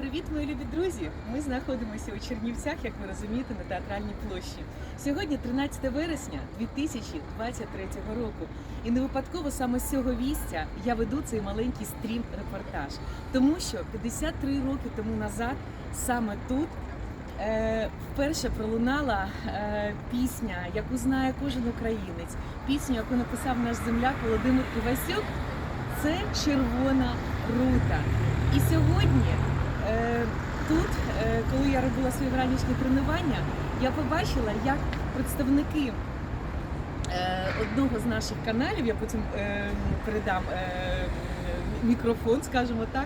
Привіт, мої любі друзі! Ми знаходимося у Чернівцях, як ви розумієте, на театральній площі. Сьогодні 13 вересня 2023 року. І не випадково саме з цього місця я веду цей маленький стрім-репортаж. Тому що 53 роки тому назад, саме тут, е, вперше пролунала е, пісня, яку знає кожен українець. Пісню, яку написав наш земляк Володимир Івасюк. Це червона рута. І сьогодні тут, е, коли я робила своє вранішнє тренування, я побачила, як представники е, одного з наших каналів, я потім е, передам е, мікрофон, скажімо так,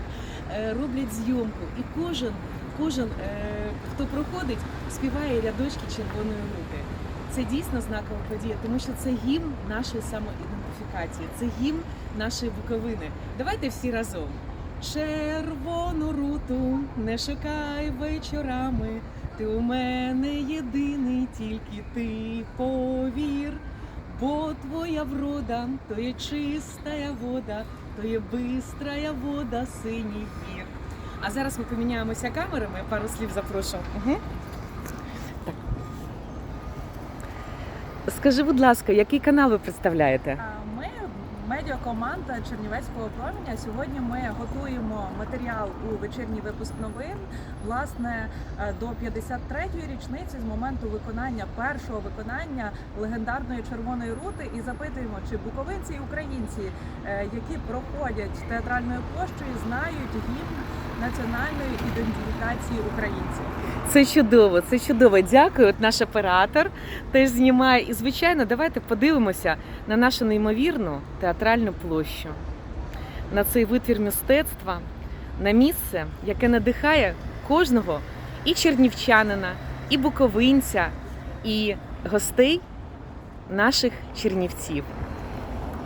е, роблять зйомку. І кожен, кожен, е, хто проходить, співає рядочки червоної рути. Це дійсно знакова подія, тому що це гімн нашої самоідентифікації, це гімн нашої Буковини. Давайте всі разом. Червону руту не шукай вечорами. Ти у мене єдиний, тільки ти повір. Бо твоя врода, то є чистая вода, то є бистрая вода синіх гір. А зараз ми поміняємося камерами, я пару слів запрошу. Угу. Так. Скажи, будь ласка, який канал ви представляєте? Медіакоманда Чернівецького променя. Сьогодні ми готуємо матеріал у вечірній випуск новин. Власне, е, до 53-ї річниці з моменту виконання першого виконання легендарної червоної рути і запитуємо, чи буковинці і українці, е, які проходять театральною площею, знають гімн національної ідентифікації українців. Це чудово, це чудово. Дякую. От наш оператор теж знімає. І звичайно, давайте подивимося на нашу неймовірну театральну площу, на цей витвір мистецтва, на місце, яке надихає кожного і чернівчанина, і буковинця, і гостей наших чернівців.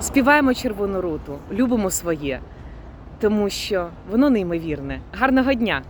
Співаємо червону руту, любимо своє, тому що воно неймовірне. Гарного дня!